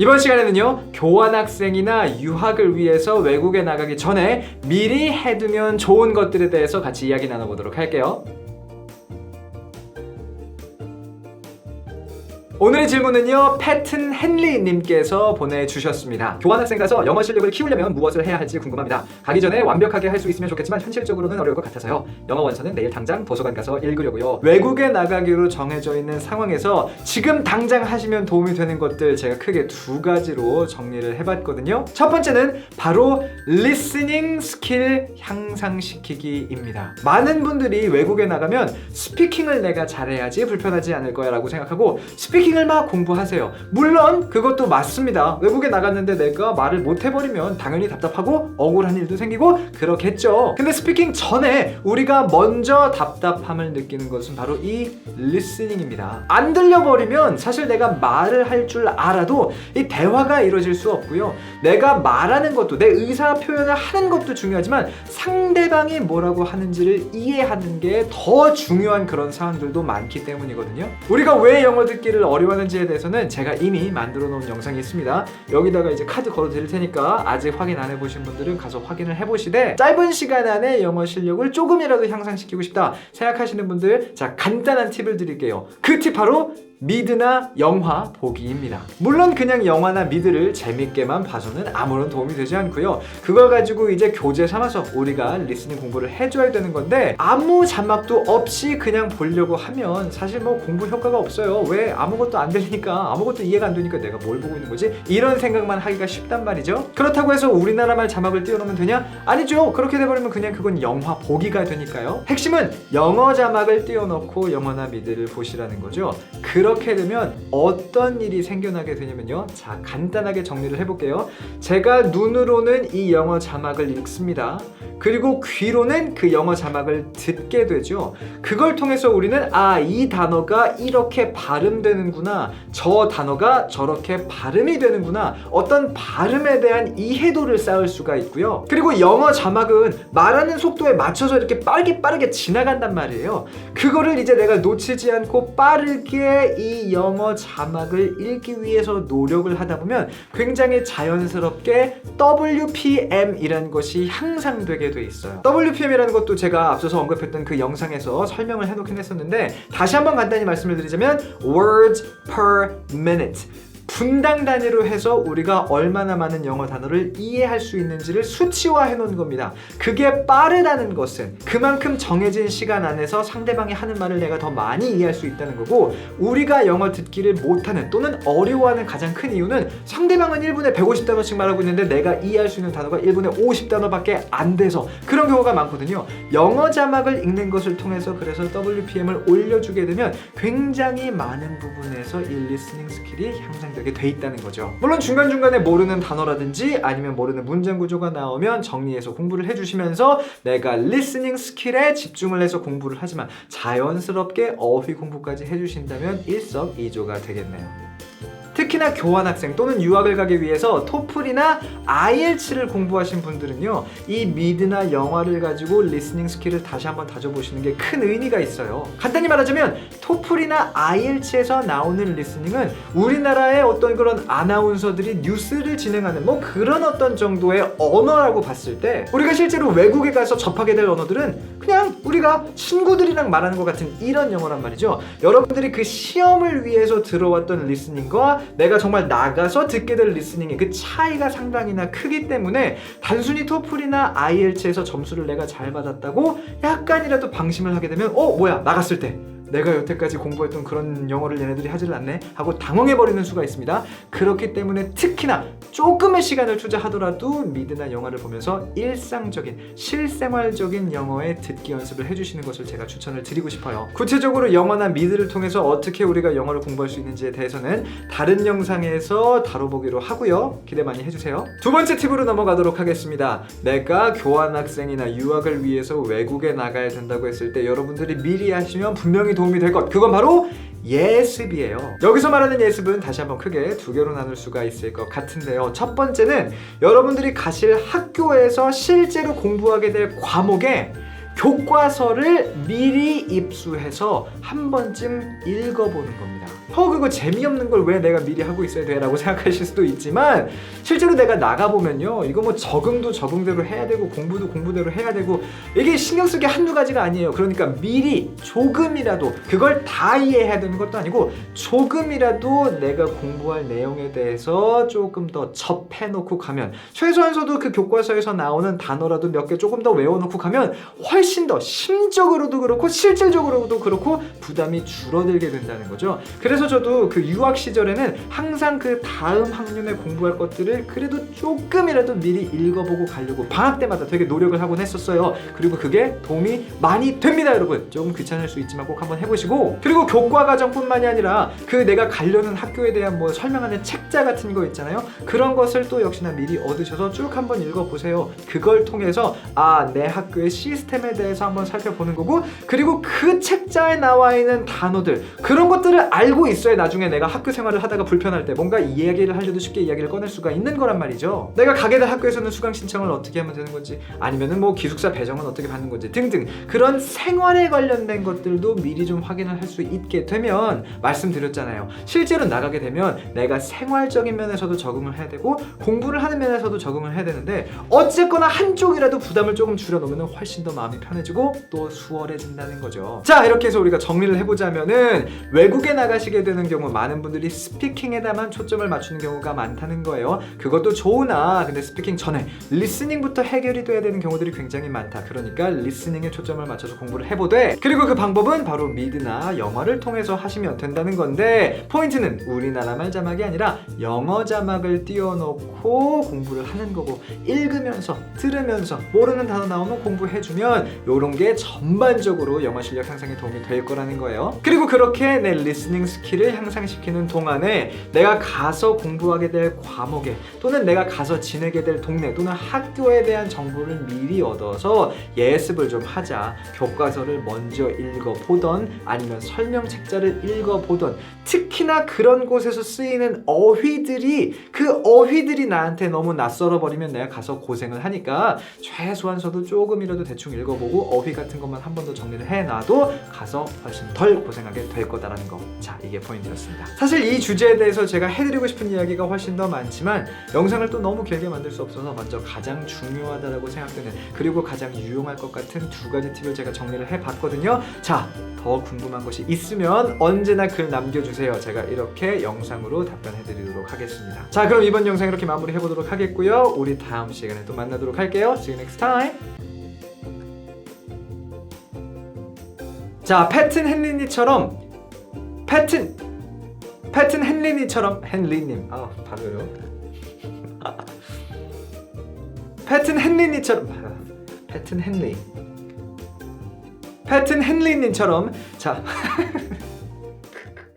이번 시간에는요 교환학생이나 유학을 위해서 외국에 나가기 전에 미리 해두면 좋은 것들에 대해서 같이 이야기 나눠보도록 할게요. 오늘의 질문은요 패튼 헨리님께서 보내주셨습니다. 교환학생 가서 영어 실력을 키우려면 무엇을 해야 할지 궁금합니다. 가기 전에 완벽하게 할 수 있으면 좋겠지만 현실적으로는 어려울 것 같아서요. 영어 원서는 내일 당장 도서관 가서 읽으려고요. 외국에 나가기로 정해져 있는 상황에서 지금 당장 하시면 도움이 되는 것들 제가 크게 두 가지로 정리를 해봤거든요. 첫 번째는 바로 listening 스킬 향상시키기입니다. 많은 분들이 외국에 나가면 스피킹을 내가 잘해야지 불편하지 않을 거야 라고 생각하고 스피킹 을 막 공부하세요. 물론 그것도 맞습니다. 외국에 나갔는데 내가 말을 못 해버리면 당연히 답답하고 억울한 일도 생기고 그렇겠죠. 근데 스피킹 전에 우리가 먼저 답답함을 느끼는 것은 바로 이 리스닝입니다. 안 들려버리면 사실 내가 말을 할 줄 알아도 이 대화가 이루어질 수 없고요. 내가 말하는 것도 내 의사 표현을 하는 것도 중요하지만 상대방이 뭐라고 하는지를 이해하는 게 더 중요한 그런 상황들도 많기 때문이거든요. 우리가 왜 영어 듣기를 어려 워하는지에 대해서는 제가 이미 만들어 놓은 영상이 있습니다. 여기다가 이제 카드 걸어 드릴 테니까 아직 확인 안 해보신 분들은 가서 확인을 해보시되 짧은 시간 안에 영어 실력을 조금이라도 향상시키고 싶다 생각하시는 분들 자 간단한 팁을 드릴게요. 그 팁 바로 미드나 영화 보기입니다. 물론 그냥 영화나 미드를 재밌게만 봐서는 아무런 도움이 되지 않고요. 그걸 가지고 이제 교재 삼아서 우리가 리스닝 공부를 해줘야 되는 건데 아무 자막도 없이 그냥 보려고 하면 사실 뭐 공부 효과가 없어요. 왜 아무것도 안 들리니까 아무것도 이해가 안 되니까 내가 뭘 보고 있는 거지? 이런 생각만 하기가 쉽단 말이죠. 그렇다고 해서 우리나라 말 자막을 띄워놓으면 되냐? 아니죠. 그렇게 돼버리면 그냥 그건 영화 보기가 되니까요. 핵심은 영어 자막을 띄워놓고 영어나 미드를 보시라는 거죠. 그 렇게 되면 어떤 일이 생겨나게 되냐면요. 자, 간단하게 정리를 해볼게요. 제가 눈으로는 이 영어 자막을 읽습니다. 그리고 귀로는 그 영어 자막을 듣게 되죠. 그걸 통해서 우리는 아, 이 단어가 이렇게 발음되는구나. 저 단어가 저렇게 발음이 되는구나. 어떤 발음에 대한 이해도를 쌓을 수가 있고요. 그리고 영어 자막은 말하는 속도에 맞춰서 이렇게 빠르게 빠르게 지나간단 말이에요. 그거를 이제 내가 놓치지 않고 빠르게 이 영어 자막을 읽기 위해서 노력을 하다 보면 굉장히 자연스럽게 WPM이라는 것이 향상되게 돼 있어요. WPM이라는 것도 제가 앞서서 언급했던 그 영상에서 설명을 해놓긴 했었는데 다시 한번 간단히 말씀을 드리자면 words per minute 분당 단위로 해서 우리가 얼마나 많은 영어 단어를 이해할 수 있는지를 수치화해 놓은 겁니다. 그게 빠르다는 것은 그만큼 정해진 시간 안에서 상대방이 하는 말을 내가 더 많이 이해할 수 있다는 거고 우리가 영어 듣기를 못하는 또는 어려워하는 가장 큰 이유는 상대방은 1분에 150단어씩 말하고 있는데 내가 이해할 수 있는 단어가 1분에 50단어밖에 안 돼서 그런 경우가 많거든요. 영어 자막을 읽는 것을 통해서 그래서 WPM을 올려주게 되면 굉장히 많은 부분에서 이 리스닝 스킬이 향상되 게 돼 있다는 거죠. 물론 중간중간에 모르는 단어라든지 아니면 모르는 문장 구조가 나오면 정리해서 공부를 해주시면서 내가 리스닝 스킬에 집중을 해서 공부를 하지만 자연스럽게 어휘 공부까지 해주신다면 일석이조가 되겠네요. 특히나 교환학생 또는 유학을 가기 위해서 토플이나 IELTS를 공부하신 분들은요 이 미드나 영화를 가지고 리스닝 스킬을 다시 한번 다져보시는 게 큰 의미가 있어요. 간단히 말하자면 토플이나 IELTS에서 나오는 리스닝은 우리나라의 어떤 그런 아나운서들이 뉴스를 진행하는 뭐 그런 어떤 정도의 언어라고 봤을 때 우리가 실제로 외국에 가서 접하게 될 언어들은 그냥 우리가 친구들이랑 말하는 것 같은 이런 영어란 말이죠. 여러분들이 그 시험을 위해서 들어왔던 리스닝과 내가 정말 나가서 듣게 될 리스닝의 그 차이가 상당히나 크기 때문에 단순히 토플이나 IELTS에서 점수를 내가 잘 받았다고 약간이라도 방심을 하게 되면 어 뭐야 나갔을 때 내가 여태까지 공부했던 그런 영어를 얘네들이 하지를 않네 하고 당황해버리는 수가 있습니다. 그렇기 때문에 특히나 조금의 시간을 투자하더라도 미드나 영화를 보면서 일상적인 실생활적인 영어의 듣기 연습을 해주시는 것을 제가 추천을 드리고 싶어요. 구체적으로 영어나 미드를 통해서 어떻게 우리가 영어를 공부할 수 있는지에 대해서는 다른 영상에서 다뤄보기로 하고요. 기대 많이 해주세요. 두 번째 팁으로 넘어가도록 하겠습니다. 내가 교환학생이나 유학을 위해서 외국에 나가야 된다고 했을 때 여러분들이 미리 하시면 분명히 도움이 될 것. 그건 바로 예습이에요. 여기서 말하는 예습은 다시 한번 크게 두 개로 나눌 수가 있을 것 같은데요. 첫 번째는 여러분들이 가실 학교에서 실제로 공부하게 될 과목에 교과서를 미리 입수해서 한 번쯤 읽어보는 겁니다. 어 그거 재미없는 걸 왜 내가 미리 하고 있어야 돼 라고 생각하실 수도 있지만 실제로 내가 나가보면요. 이거 뭐 적응도 적응대로 해야 되고 공부도 공부대로 해야 되고 이게 신경 쓸 게 한두 가지가 아니에요. 그러니까 미리 조금이라도 그걸 다 이해해야 되는 것도 아니고 조금이라도 내가 공부할 내용에 대해서 조금 더 접해놓고 가면 최소한서도 그 교과서에서 나오는 단어라도 몇 개 조금 더 외워놓고 가면 훨씬 더 심적으로도 그렇고 실질적으로도 그렇고 부담이 줄어들게 된다는 거죠. 그래서 저도 그 유학 시절에는 항상 그 다음 학년에 공부할 것들을 그래도 조금이라도 미리 읽어보고 가려고 방학 때마다 되게 노력을 하곤 했었어요. 그리고 그게 도움이 많이 됩니다, 여러분. 조금 귀찮을 수 있지만 꼭 한번 해보시고 그리고 교과 과정뿐만이 아니라 그 내가 가려는 학교에 대한 뭐 설명하는 책자 같은 거 있잖아요. 그런 것을 또 역시나 미리 얻으셔서 쭉 한번 읽어보세요. 그걸 통해서 아 내 학교의 시스템에 대해서 한번 살펴보는 거고 그리고 그 책자에 나와 있는 단어들 그런 것들을 알고 있어야 나중에 내가 학교 생활을 하다가 불편할 때 뭔가 이야기를 하려도 쉽게 이야기를 꺼낼 수가 있는 거란 말이죠. 내가 가게 될 학교에서는 수강 신청을 어떻게 하면 되는 건지 아니면은 뭐 기숙사 배정은 어떻게 받는 건지 등등 그런 생활에 관련된 것들도 미리 좀 확인을 할 수 있게 되면 말씀드렸잖아요. 실제로 나가게 되면 내가 생활적인 면에서도 적응을 해야 되고 공부를 하는 면에서도 적응을 해야 되는데 어쨌거나 한쪽이라도 부담을 조금 줄여놓으면 훨씬 더 마음이 편해지고 또 수월해진다는 거죠. 자 이렇게 해서 우리가 정리를 해보자면은 외국에 나가시게 되는 경우 많은 분들이 스피킹에다만 초점을 맞추는 경우가 많다는 거예요. 그것도 좋으나 근데 스피킹 전에 리스닝부터 해결이 돼야 되는 경우들이 굉장히 많다. 그러니까 리스닝에 초점을 맞춰서 공부를 해보되 그리고 그 방법은 바로 미드나 영어를 통해서 하시면 된다는 건데 포인트는 우리나라 말 자막이 아니라 영어 자막을 띄워놓고 공부를 하는 거고 읽으면서 들으면서 모르는 단어 나오면 공부해주면 이런 게 전반적으로 영어 실력 향상에 도움이 될 거라는 거예요. 그리고 그렇게 내 리스닝 스킬을 향상시키는 동안에 내가 가서 공부하게 될 과목에 또는 내가 가서 지내게 될 동네 또는 학교에 대한 정보를 미리 얻어서 예습을 좀 하자. 교과서를 먼저 읽어보던 아니면 설명 책자를 읽어보던 특히나 그런 곳에서 쓰이는 어휘들이 그 어휘들이 나한테 너무 낯설어 버리면 내가 가서 고생을 하니까 최소한 서도 조금이라도 대충 읽어 보고 어휘 같은 것만 한 번 더 정리를 해놔도 가서 훨씬 덜 고생하게 될 거다라는 거. 자, 이게 포인트였습니다. 사실 이 주제에 대해서 제가 해드리고 싶은 이야기가 훨씬 더 많지만 영상을 또 너무 길게 만들 수 없어서 먼저 가장 중요하다라고 생각되는 그리고 가장 유용할 것 같은 두 가지 팁을 제가 정리를 해봤거든요. 자, 더 궁금한 것이 있으면 언제나 글 남겨주세요. 제가 이렇게 영상으로 답변해드리도록 하겠습니다. 자, 그럼 이번 영상 이렇게 마무리 해보도록 하겠고요. 우리 다음 시간에 또 만나도록 할게요. See you next time. 자, 패튼 헨리니처럼 패튼 패튼 헨리니처럼 헨리님. 아 발어요. 패튼 헨리니처럼 패튼 헨리. 패튼 헨리님처럼 자